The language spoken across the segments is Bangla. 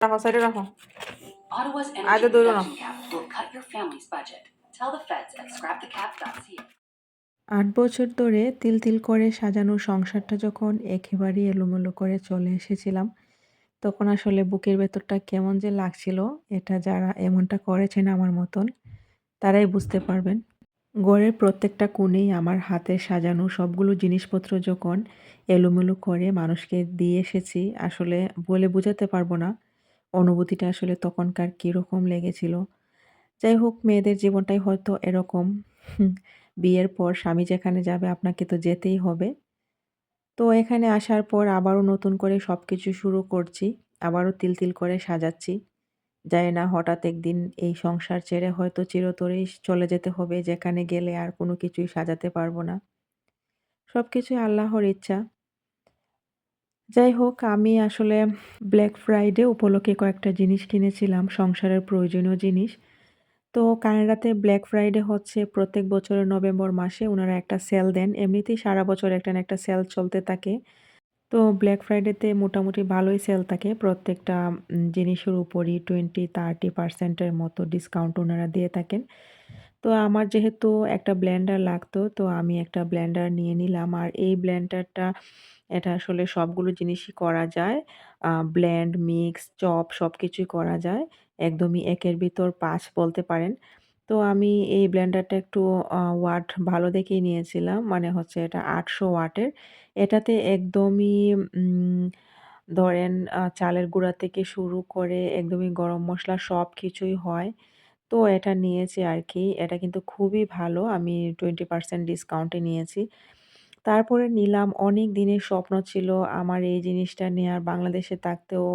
রাখো সাইডে রাখো Ottawa's I energy don't know. reduction cap will cut your family's budget. Tell the feds at scrapthecap.ca. আট বছর ধরে তিল তিল করে সাজানো সংসারটা যখন একেবারেই এলোমেলো করে চলে এসেছিলাম তখন আসলে বুকের ভেতরটা কেমন যে লাগছিল এটা যারা এমনটা করেছেন আমার মতন তারাই বুঝতে পারবেন ঘরের প্রত্যেকটা কোণেই আমার হাতে সাজানো সবগুলো জিনিসপত্র যখন এলোমেলো করে মানুষকে দিয়ে এসেছি আসলে বলে বোঝাতে পারব না অনুভূতিটা আসলে তখনকার কীরকম লেগেছিল। যাই হোক, মেয়েদের জীবনটাই হয়তো এরকম। বিয়ের পর স্বামী যেখানে যাবে, আপনাকে তো যেতেই হবে। তো এখানে আসার পর আবারও নতুন করে সব কিছু শুরু করছি, আবারও তিল তিল করে সাজাচ্ছি। জানি না, হঠাৎ একদিন এই সংসার ছেড়ে হয়তো চিরতরেই চলে যেতে হবে, যেখানে গেলে আর কোনো কিছুই সাজাতে পারব না। সব কিছুই আল্লাহর ইচ্ছা। যাই হোক, আমি আসলে ব্ল্যাক ফ্রাইডে উপলক্ষে কয়েকটা জিনিস কিনেছিলাম, সংসারের প্রয়োজনীয় জিনিস। তো কানাডাতে ব্ল্যাক ফ্রাইডে হচ্ছে প্রত্যেক বছরের নভেম্বর মাসে ওনারা একটা সেল দেন। এমনিতেই সারা বছর একটা না একটা সেল চলতে থাকে। তো ব্ল্যাক ফ্রাইডেতে মোটামুটি ভালোই সেল থাকে। প্রত্যেকটা জিনিসের উপরই টোয়েন্টি থার্টি পার্সেন্টের মতো ডিসকাউন্ট ওনারা দিয়ে থাকেন। তো আমার যেহেতু একটা ব্লেন্ডার লাগতো, তো আমি একটা ব্লেন্ডার নিয়ে নিলাম। আর এই ব্লেন্ডারটা এটা আসলে সবগুলো জিনিসই করা যায় ব্ল্যান্ড মিক্স চপ সব কিছুই করা যায় একদমই একের ভিতর পাঁচ বলতে পারেন তো আমি এই ব্লেন্ডারটা একটু ওয়াট ভালো দেখেই নিয়েছিলাম মানে হচ্ছে এটা আটশো ওয়াটের এটাতে একদমই ধরেন চালের গুঁড়া থেকে শুরু করে একদমই গরম মশলা সব কিছুই হয়। তো এটা নিয়েছি আর কি এটা কিন্তু খুবই ভালো। আমি 20% ডিসকাউন্টে নিয়েছি। তারপরে নিলাম অনেক দিনের স্বপ্ন ছিল আমার এই জিনিসটা নেয়ার। বাংলাদেশে থাকতেও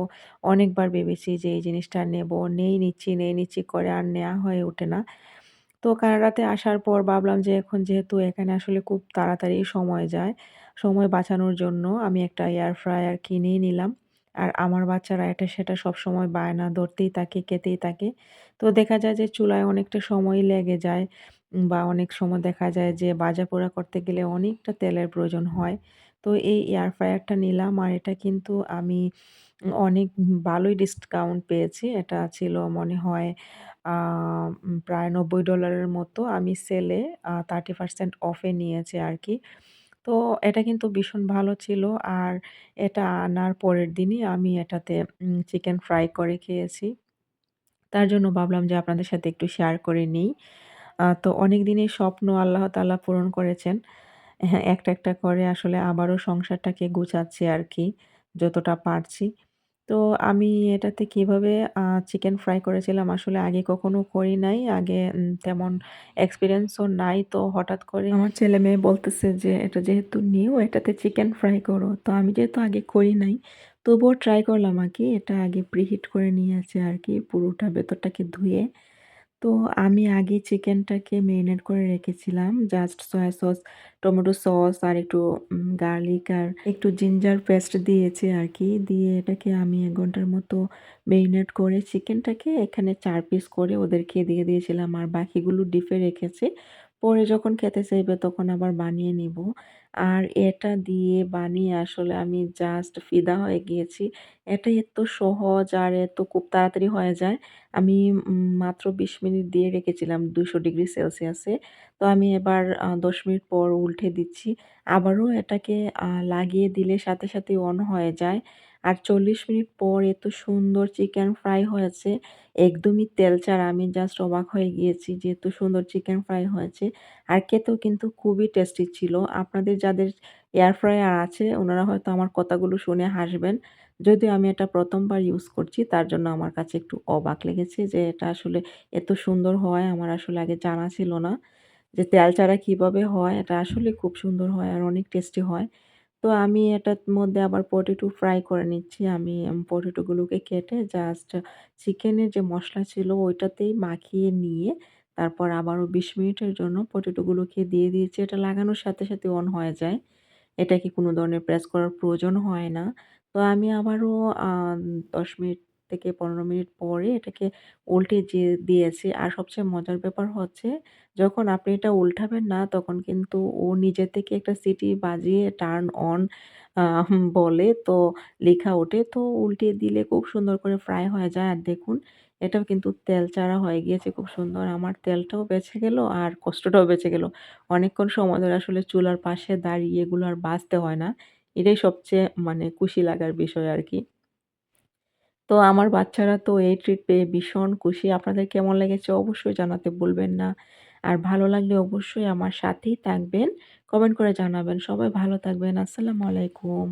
অনেকবার ভেবেছি যে এই জিনিসটা নেব নেই নিচ্ছি, নেই নিচ্ছি করে আর নেওয়া হয়ে ওঠে না। তো কানাডাতে আসার পর ভাবলাম যে এখন যেহেতু এখানে আসলে খুব তাড়াতাড়ি সময় যায়, সময় বাঁচানোর জন্য আমি একটা এয়ার ফ্রায়ার কিনেই নিলাম। আর আমার বাচ্চারা এটা সেটা সবসময় বায়না ধরতেই থাকে, খেতেই থাকে। তো দেখা যায় যে চুলায় অনেকটা সময় লেগে যায় বা অনেক সময় দেখা যায় যে বাজা পোড়া করতে গেলে অনেকটা তেলের প্রয়োজন হয়। তো এই এয়ার ফ্রায়ারটা নিলাম আর এটা কিন্তু আমি অনেক ভালোই ডিসকাউন্ট পেয়েছি। এটা ছিল মনে হয় প্রায় $৯০ মতো আমি সেলে থার্টি 30% অফে নিয়েছি আর কি তো এটা কিন্তু ভীষণ ভালো ছিল। আর এটা আনার পরের দিনই আমি এটাতে চিকেন ফ্রাই করে খেয়েছি। তার জন্য ভাবলাম যে আপনাদের সাথে একটু শেয়ার করে নিই। তো অনেক দিনের স্বপ্ন আল্লাহ তাআলা পূরণ করেছেন। হ্যাঁ, একটা, একটা করে আসলে আবারও সংসারটাকে গুছাচ্ছি আর কি যতটা পারছি। তো আমি এটাতে কীভাবে চিকেন ফ্রাই করেছিলাম আসলে আগে কখনো করি নাই। আগে তেমন এক্সপিরিয়েন্সও নাই। তো হঠাৎ করে আমার ছেলে মেয়ে বলতেছে যে, "এটা যেহেতু নিউ এটাতে চিকেন ফ্রাই করো।" তো আমি যেহেতু আগে করি নাই, তবুও ট্রাই করলাম আর কি এটা আগে প্রিহিট করে নিয়েছে আর কি পুরোটা ভেতরটাকে ধুয়ে। তো আমি আগে চিকেনটাকে মেরিনেট করে রেখেছিলাম। Just soya sauce, tomato sauce আর একটু গার্লিক আর একটু জিঞ্জার পেস্ট দিয়েছি আরকি। দিয়ে এটাকে আমি এক ঘণ্টার মতো মেরিনেট করে চিকেনটাকে এখানে চার পিস করে ওদেরকে দিয়ে দিয়েছিলাম। আর বাকিগুলো ডিপে রেখেছি। পরে যখন খেতে চাইবে তখন আবার বানিয়ে নিব। আর এটা দিয়ে বানিয়ে আসলে আমি জাস্ট ফিদা হয়ে গিয়েছি। এটা এত সহজ আর এত খুব তাড়াতাড়ি হয়ে যায়। আমি মাত্র ২০ মিনিট দিয়ে রেখেছিলাম দুশো ডিগ্রি সেলসিয়াসে। তো আমি এবার দশ মিনিট পর উল্টে দিচ্ছি। আবারও এটাকে লাগিয়ে দিলে সাথে, সাথে অন হয়ে যায়। আর ৪০ মিনিট পর এত সুন্দর চিকেন ফ্রাই হয়েছে। একদমই তেলচাড়া। আমি জাস্ট অবাক হয়ে গিয়েছি যে এত সুন্দর চিকেন ফ্রাই হয়েছে। আর খেতেও কিন্তু খুবই টেস্টি ছিল। আপনাদের যাদের এয়ার ফ্রায়ার আছে, ওনারা হয়তো আমার কথাগুলো শুনে হাসবেন। যদিও আমি এটা ১ম বার ইউজ করছি, তার জন্য আমার কাছে একটু অবাক লেগেছে যে এটা আসলে এত সুন্দর হয়, আমার আসলে আগে জানা ছিল না। যে তেল ছাড়া কীভাবে হয় এটা আসলে খুব সুন্দর হয় আর অনেক টেস্টি হয়। তো আমি এটার মধ্যে আবার পটেটো ফ্রাই করে নিচ্ছি। আমি পটেটোগুলোকে কেটে জাস্ট চিকেনের যে মশলা ছিল ওইটাতেই মাখিয়ে নিয়ে তারপর আবারও ২০ মিনিটের জন্য পটেটোগুলোকে দিয়ে দিয়েছি। এটা লাগানোর সাথে, সাথে অন হয়ে যায়। এটাকে কোনো ধরনের প্রেস করার প্রয়োজন হয় না। তো আমি আবারও দশ মিনিট থেকে ১৫ মিনিট পরে এটাকে উল্টে যে দিয়েছি। আর সবচেয়ে মজার ব্যাপার হচ্ছে, যখন আপনি এটা উল্টাবেন না, তখন কিন্তু ও নিজে থেকে একটা সিটি বাজিয়ে টার্ন অন বলে, তো লেখা ওঠে। তো উল্টিয়ে দিলে খুব সুন্দর করে ফ্রাই হয়ে যায়। আর দেখুন, এটাও কিন্তু তেল ছাড়া হয়ে গিয়েছে, খুব সুন্দর। আমার তেলটাও বেঁচে গেল আর কষ্টটাও বেঁচে গেল। অনেকক্ষণ সময় ধরে আসলে চুলার পাশে দাঁড়িয়ে এগুলো আর ভাজতে হয় না। এটাই সবচেয়ে মানে খুশি লাগার বিষয় আরকি। তো আমার বাচ্চারা তো এই ট্রিট পেয়ে ভীষণ খুশি। আপনাদের কেমন লেগেছে অবশ্যই জানাতে বলবেন না। আর ভালো লাগলে অবশ্যই আমার সাথেই থাকবেন। কমেন্ট করে জানাবেন। সবাই ভালো থাকবেন। আসসালামু আলাইকুম।